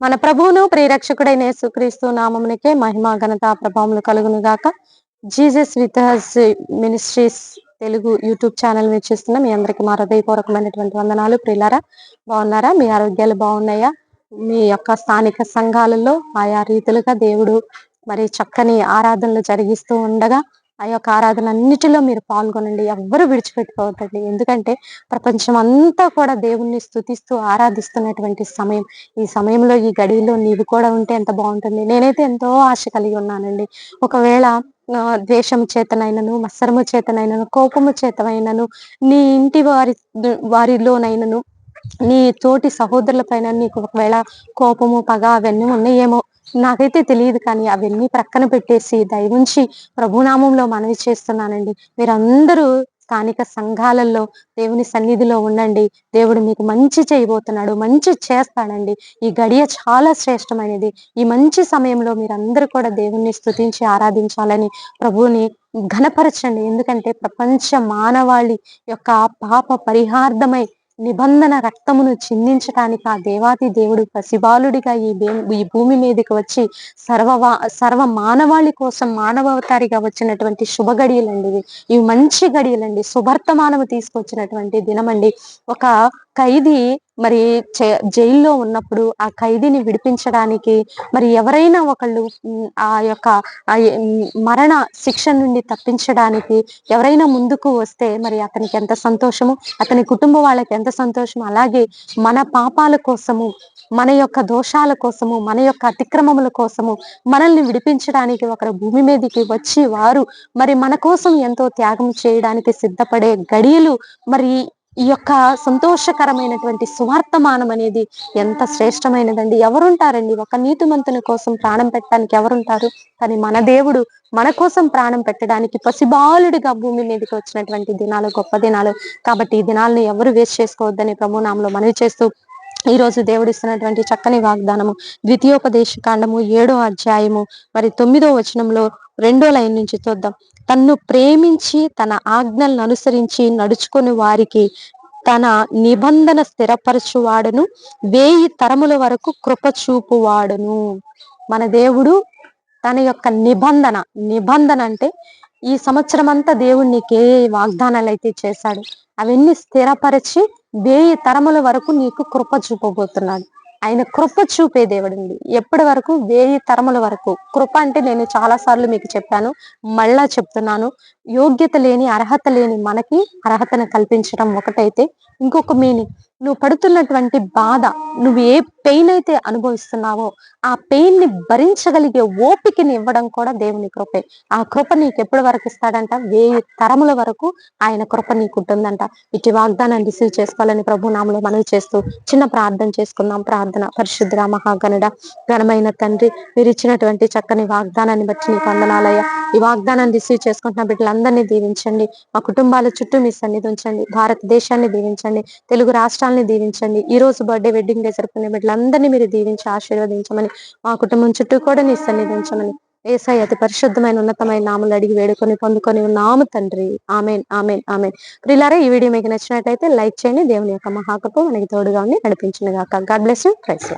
మన ప్రభువును ప్రియరక్షకుడైన యేసుక్రీస్తు నామమునికే మహిమ ఘనత ప్రభావములు కలుగును గాక Jesus with his ministries Telugu YouTube channel మీరు చూస్తున్న మీ అందరికి మా హృదయపూర్వకమైనటువంటి వందనాలు. ప్రియులారా బాగున్నారా? మీ ఆరోగ్యాలు బాగున్నాయా? మీ యొక్క స్థానిక సంఘాలలో ఆయా రీతులుగా దేవుడు మరి చక్కని ఆరాధనలు జరిగిస్తూ ఉండగా ఆ యొక్క ఆరాధన అన్నిటిలో మీరు పాల్గొనండి. ఎవ్వరు విడిచిపెట్టుకోవద్దండి. ఎందుకంటే ప్రపంచం అంతా కూడా దేవుణ్ణి స్థుతిస్తూ ఆరాధిస్తున్నటువంటి సమయం. ఈ సమయంలో ఈ గడిలో నీవు కూడా ఉంటే ఎంత బాగుంటుంది. నేనైతే ఎంతో ఆశ కలిగి ఉన్నానండి. ఒకవేళ ద్వేషము చేతనైనను మత్సరము చేతనైనను కోపము చేతనైనను నీ ఇంటి వారి వారిలోనైనను నీ తోటి సహోదరుల పైన నీకు ఒకవేళ కోపము పగ అవన్నీ ఉన్నాయేమో నాకైతే తెలియదు కానీ అవన్నీ ప్రక్కన పెట్టేసి దయవుంచి ప్రభునామంలో మనవి చేస్తున్నానండి. మీరందరూ స్థానిక సంఘాలలో దేవుని సన్నిధిలో ఉండండి. దేవుడు మీకు మంచి చేయబోతున్నాడు మంచి చేస్తాడండి. ఈ గడియ చాలా శ్రేష్టమైనది. ఈ మంచి సమయంలో మీరందరూ కూడా దేవుణ్ణి స్థుతించి ఆరాధించాలని ప్రభువుని ఘనపరచండి. ఎందుకంటే ప్రపంచ మానవాళి యొక్క పాప పరిహార్థమై నిబంధన రక్తమును చిందించటానికి ఆ దేవాతి దేవుడు పసిబాలుడిగా ఈ ఈ భూమి మీదకి వచ్చి సర్వ సర్వ మానవాళి కోసం మానవతారిగా వచ్చినటువంటి శుభ గడియలండి ఇవి. ఇవి మంచి గడియలండి. సుభర్తమానము తీసుకొచ్చినటువంటి దినమండి. ఒక ఖైదీ మరి జైల్లో ఉన్నప్పుడు ఆ ఖైదీని విడిపించడానికి మరి ఎవరైనా ఒకళ్ళు ఆ యొక్క మరణ శిక్ష నుండి తప్పించడానికి ఎవరైనా ముందుకు వస్తే మరి అతనికి ఎంత సంతోషము? అతని కుటుంబ వాళ్ళకి ఎంత సంతోషము? అలాగే మన పాపాల కోసము మన యొక్క దోషాల కోసము మన యొక్క అతిక్రమముల కోసము మనల్ని విడిపించడానికి ఒకరు భూమి మీదకి వచ్చి వారు మరి మన కోసం ఎంతో త్యాగం చేయడానికి సిద్ధపడే గడియలు మరి ఈ యొక్క సంతోషకరమైనటువంటి సువార్తమానం అనేది ఎంత శ్రేష్టమైనదండి. ఎవరుంటారండి? ఒక నీతిమంతుని కోసం ప్రాణం పెట్టడానికి ఎవరుంటారు? కానీ మన దేవుడు మన కోసం ప్రాణం పెట్టడానికి పసిబాలుడిగా భూమి మీదకి వచ్చినటువంటి దినాలు గొప్ప దినాలు. కాబట్టి ఈ దినాలను ఎవరు వేస్ట్ చేసుకోవద్దని ప్రభునామంలో మనవి చేస్తూ ఈ రోజు దేవుడు ఇస్తున్నటువంటి చక్కని వాగ్దానము ద్వితీయోపదేశ కాండము ఏడో అధ్యాయము మరి తొమ్మిదో వచనంలో రెండో లైన్ నుంచి చూద్దాం. తన్ను ప్రేమించి తన ఆజ్ఞలను అనుసరించి నడుచుకుని వారికి తన నిబంధన స్థిరపరచువాడును వేయి తరముల వరకు కృప చూపువాడును. మన దేవుడు తన యొక్క నిబంధన నిబంధన అంటే ఈ సంవత్సరం అంతా దేవుడు నీకు ఏ వాగ్దానాలు అయితే చేశాడు. అవన్నీ స్థిరపరిచి వేయి తరముల వరకు నీకు కృప చూపబోతున్నాడు. ఆయన కృప చూపే దేవుడండి. ఎప్పటి వరకు? వేయి తరముల వరకు. కృప అంటే నేను చాలా సార్లు మీకు చెప్పాను. మళ్ళా చెప్తున్నాను. యోగ్యత లేని అర్హత లేని మనకి అర్హతను కల్పించడం ఒకటైతే ఇంకొక మీనింగ్ నువ్వు పడుతున్నటువంటి బాధ నువ్వు ఏ పెయిన్ అయితే అనుభవిస్తున్నావో ఆ పెయిన్ని భరించగలిగే ఓపికని ఇవ్వడం కూడా దేవుని కృపే. ఆ కృప నీకు ఎప్పటి వరకు ఇస్తాడంట? వే తరముల వరకు ఆయన కృప నీకుంటుందంట ఇటు వాగ్దానాన్ని రిసీవ్ చేసుకోవాలని ప్రభు నామలో మనవి చేస్తూ చిన్న ప్రార్థన చేసుకుందాం. ప్రార్థన పరిశుద్ర మహాగణుడ ఘనమైన తండ్రి మీరు ఇచ్చినటువంటి చక్కని వాగ్దానాన్ని బట్టి నీకు వందనాలయ్య. ఈ వాగ్దానాన్ని రిసీవ్ చేసుకుంటున్న బిడ్డలందరినీ దీవించండి. మా కుటుంబాల చుట్టూ మీ సన్నిధి ఉంచండి. భారతదేశాన్ని దీవించండి. తెలుగు రాష్ట్రాలని దీవించండి. ఈ రోజు బర్త్డే వెడ్డింగ్ డే జరుపుకునే బిడ్డలందరినీ మీరు దీవించి ఆశీర్వదించమని మా కుటుంబం చుట్టూ కూడా నీ సన్నిధించమని ఏసై అతి పరిశుద్ధమైన ఉన్నతమైన నాములు అడిగి వేడుకొని పొందుకొని ఉన్నాము తండ్రి. Amen amen amen. ప్రిలారా ఈ వీడియో మీకు నచ్చినట్టయితే లైక్ చేయండి. దేవుని యొక్క మహాకపు మనకి తోడుగా ఉండి నడిపించిన గాక. God bless you. ప్రైస్